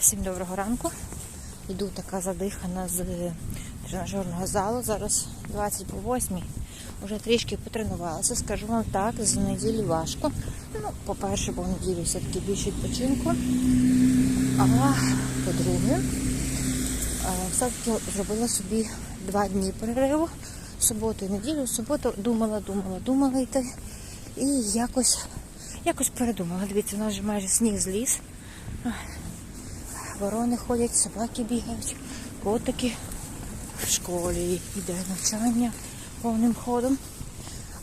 Всім доброго ранку. Йду така задихана з тренажерного залу. Зараз 20 по 8. Вже трішки потренувалася. Скажу вам так, з неділі важко. Ну, по-перше, бо в неділю все-таки більше відпочинку. А по-друге, е, все-таки зробила собі два дні перериву. Суботу і неділю. В суботу думала, думала, думала йти. І якось, якось передумала. Дивіться, у нас вже майже сніг зліз. Ворони ходять, собаки бігають, котики в школі йде навчання повним ходом.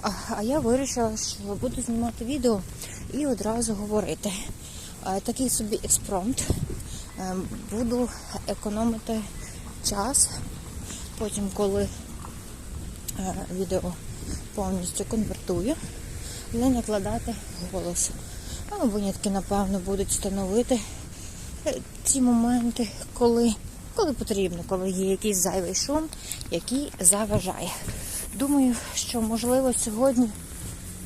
А, а я вирішила, що буду знімати відео і одразу говорити. А, Такий собі експромт. Е, Буду економити час. Потім, коли е, відео повністю конвертую, не накладати голос. А винятки, напевно, будуть встановити ті моменти, коли, коли потрібно, коли є якийсь зайвий шум, який заважає. Думаю, що можливо сьогодні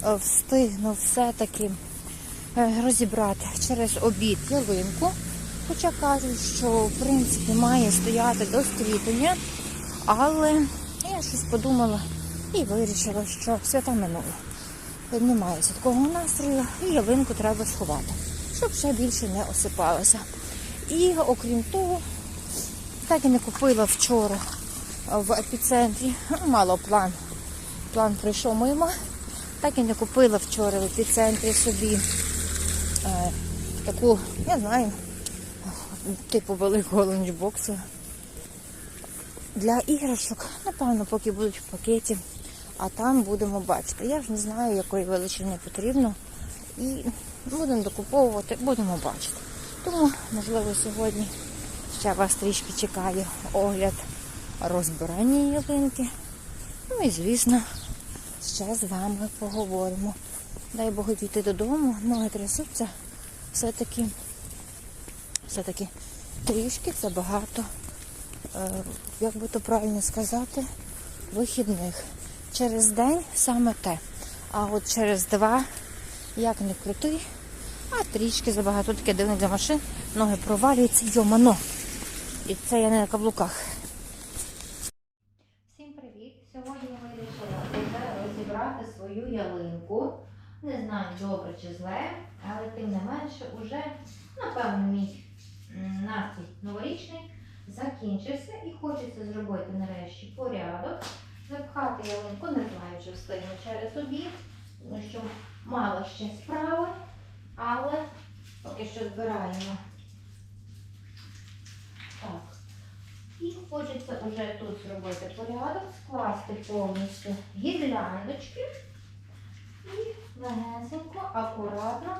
е, встигну все-таки е, розібрати через обід ялинку. Хоча кажуть, що в принципі має стояти до стрітення, але я щось подумала і вирішила, що свята минуло. Немає святкового настрою і ялинку треба сховати, щоб ще більше не осипалося. І окрім того, так і не купила вчора в епіцентрі. Мало план. План прийшов мимо. Так і не купила вчора в епіцентрі собі е, таку, я знаю, типу великого ланчбоксу для іграшок. Напевно, поки будуть в пакеті, а там будемо бачити. Я ж не знаю, якої величини потрібно. І будемо докуповувати, будемо бачити. Тому, можливо, сьогодні ще вас трішки чекає огляд розбирання ялинки. Ну і, звісно, ще з вами поговоримо. Дай Богу дійти додому, ноги трясуться. Все-таки, все-таки трішки забагато, е, як би то правильно сказати, вихідних. Через день саме те. А от через два, як не крути, а трішки забагато таке дивне для машин, ноги провалюються, йомано. І це я не на каблуках. Всім привіт! Сьогодні ми вирішили розібрати свою ялинку. Не знаю, добре чи зле, але тим не менше, уже, напевно, мій настрій новорічний закінчився і хочеться зробити нарешті порядок. Запхати ялинку, не знаю, чи встигну через обід, тому що мало ще справи, але поки що збираємо. Так. І хочеться вже тут зробити порядок, скласти повністю гірляндочки і легесенько, акуратно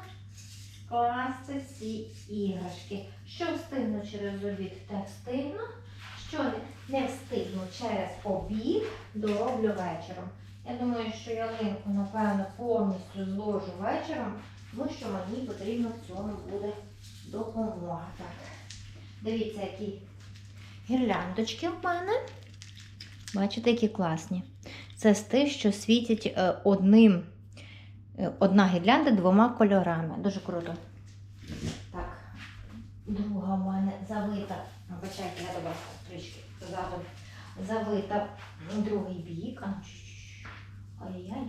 скласти всі іграшки. Що встигну через обід, те встигну. Що не встигну через обід, дороблю вечором. Я думаю, що ялинку, напевно, повністю зложу вечором, тому що мені потрібно в цьому буде допомога. Так. Дивіться, які гірляндочки в мене. Бачите, які класні. Це з тих, що світять е, одним, е, одна гірлянда двома кольорами. Дуже круто. Так, друга в мене завита. Вибачайте, я до вас трішки ззаду. Завита другий бік. Ну, чш-чш. Ай-яй.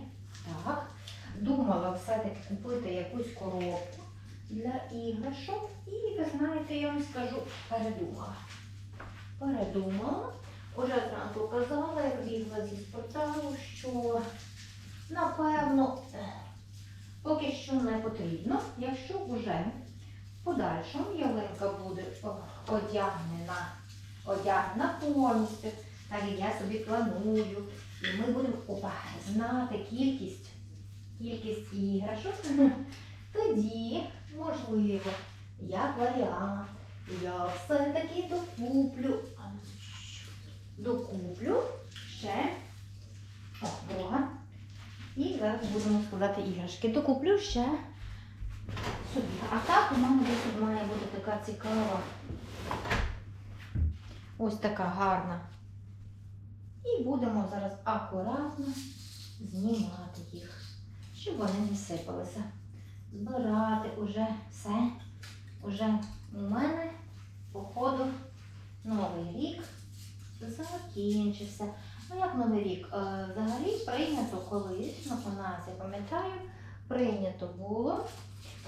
Так. Думала все-таки купити якусь коробку для іграшок. І ви знаєте, я вам скажу, передумала передумала. Уже зранку казала, як бігла зі спортзалу, що напевно е, поки що не потрібно, якщо вже в подальшому ялинка буде одягнена, одягнена повністю, так як я собі планую, і ми будемо опа, знати кількість, кількість іграшок, тоді, можливо, як варіант. Я все-таки докуплю. Докуплю ще о. І зараз будемо складати іграшки. Докуплю ще собі. А так у мене десь має бути така цікава. Ось така гарна. І будемо зараз акуратно знімати їх, щоб вони не сипалися. Збирати вже все. Уже у мене, походу, новий рік закінчився. Ну, як новий рік? Е, взагалі прийнято колись, ну, у нас, я пам'ятаю, прийнято було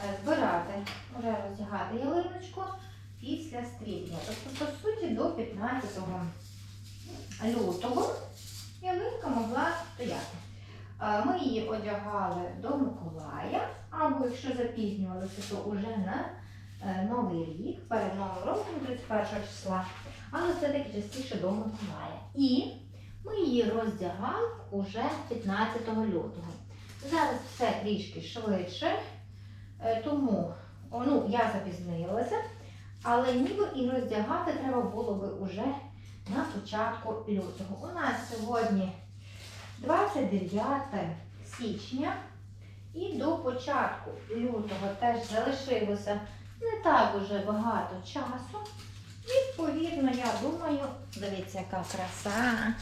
е, збирати, вже роздягати ялиночку після стрітня. Тобто, по суті, до 15 лютого ялинка могла стояти. Е, Ми її одягали до Миколая, або якщо запізнювалися, то вже на е, Новий рік, перед Новим роком, 31 числа, але все-таки частіше до Миколая. І ми її роздягали уже 15 лютого. Зараз все трішки швидше, е, тому ну, я запізнилася, але ніби і роздягати треба було би уже на початку лютого. У нас сьогодні 29 січня і до початку лютого теж залишилося не так уже багато часу. Відповідно, я думаю, дивіться, яка краса.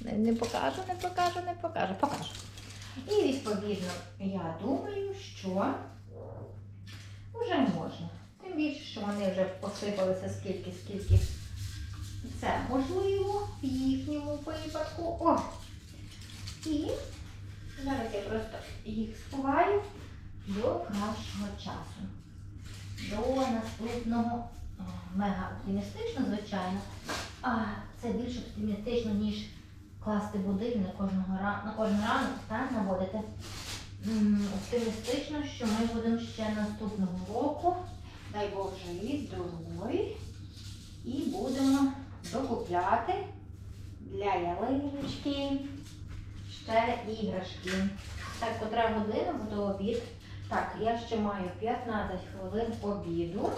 Не, не покажу, не покажу, не покажу, покажу. І відповідно, я думаю, що вже можна. Тим більше, що вони вже посипалися скільки, скільки це можливо в їхньому випадку. О! І зараз я просто їх сховаю до кращого часу. До наступного мега оптимістично, звичайно. А це більш оптимістично, ніж класти будильник кожного на кожен ранок та наводити. Оптимістично, що ми будемо ще наступного року, дай Бог живі, здорові, і будемо докупляти для ялиночки ще іграшки. Так, котра година буде обід. Так, я ще маю 15 хвилин обіду.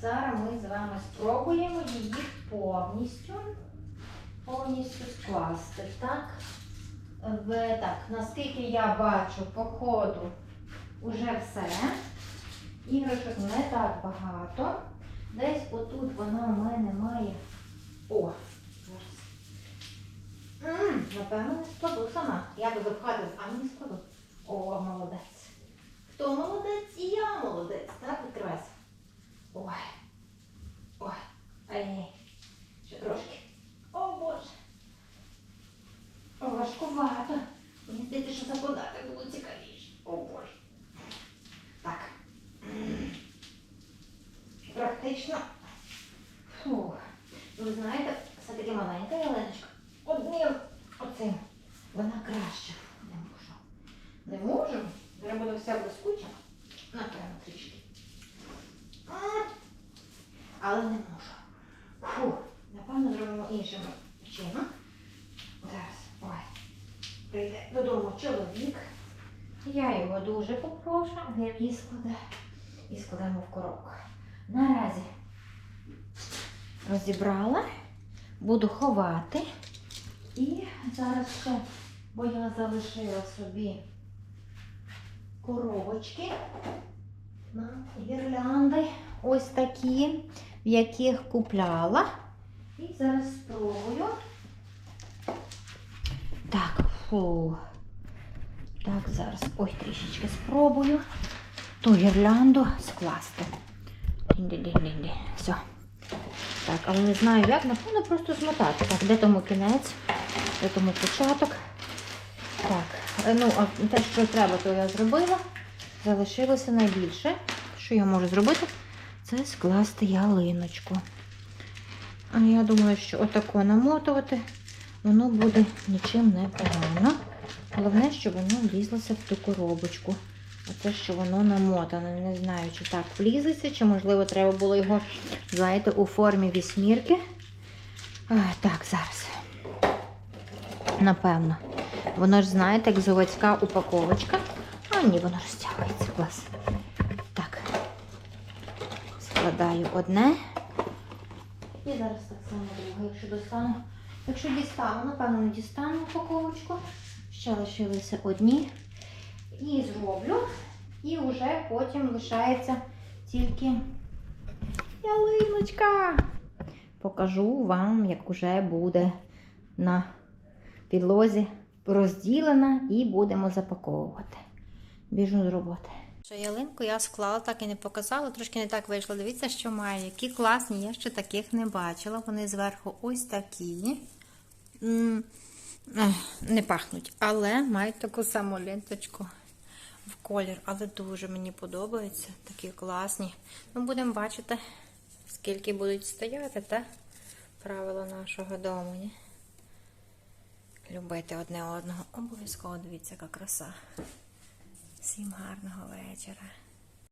Зараз ми з вами спробуємо її повністю, повністю скласти. Так, в, так, наскільки я бачу по ходу уже все. Іграшок не так багато. Десь отут вона в мене має. О! Зараз. Напевно, не складу сама. Я би запхати, а не складу. О, молодець. Хто молодець? І я молодець. Так, відкривайся. Ой. Ай. Ще трошки. О, Боже. О, важкувато. Мені здається, що закладати було цікавіше. О, Боже. Так. М. Практично. Фух. Ну, Ви знаєте, все-таки маленька ялиночка. Одним оцим. Вона краща. Не можу. Не можу. Зараз буде вся блискуча. Напевно, трішки. Але не можу. Фух. Напевно, зробимо іншим чином. Зараз. Ой. Прийде додому чоловік. Я його дуже попрошу, він її складе і складемо в коробку. Наразі розібрала, буду ховати. І зараз ще, бо я залишила собі коробочки на гірлянди. Ось такі, в яких купляла. І зараз спробую. Так, фу. Так, зараз ой, трішечки спробую ту гірлянду скласти. Все. Так, але не знаю як, напевно, просто змотати. Так, де тому кінець, де тому початок. Так, е, ну, а те, що треба, то я зробила. Залишилося найбільше, що я можу зробити, це скласти ялиночку. А я думаю, що отако намотувати, воно буде нічим не погано. Головне, щоб воно влізлося в ту коробочку. Оце, що воно намотане. Не знаю, чи так влізеться, чи, можливо, треба було його, знаєте, у формі вісьмірки. А, так, зараз. Напевно. Воно ж, знаєте, як заводська упаковочка. А, ні, воно розтягується. Клас. Так. Складаю одне. І зараз так само друге, якщо достану. Якщо дістану, напевно, не дістану упаковочку. Ще лишилися одні. І зроблю. І вже потім лишається тільки ялиночка. Покажу вам, як уже буде на підлозі розділена і будемо запаковувати. Біжу з роботи. Що ялинку я склала, так і не показала, трошки не так вийшло. Дивіться, що має. Які класні, я ще таких не бачила. Вони зверху ось такі. Не пахнуть, але мають таку саму ленточку в колір. Але дуже мені подобаються. Такі класні. Ну, будемо бачити, скільки будуть стояти, та правило нашого дому. Ні? Любити одне одного. Обов'язково дивіться, яка краса. Всім гарного вечора.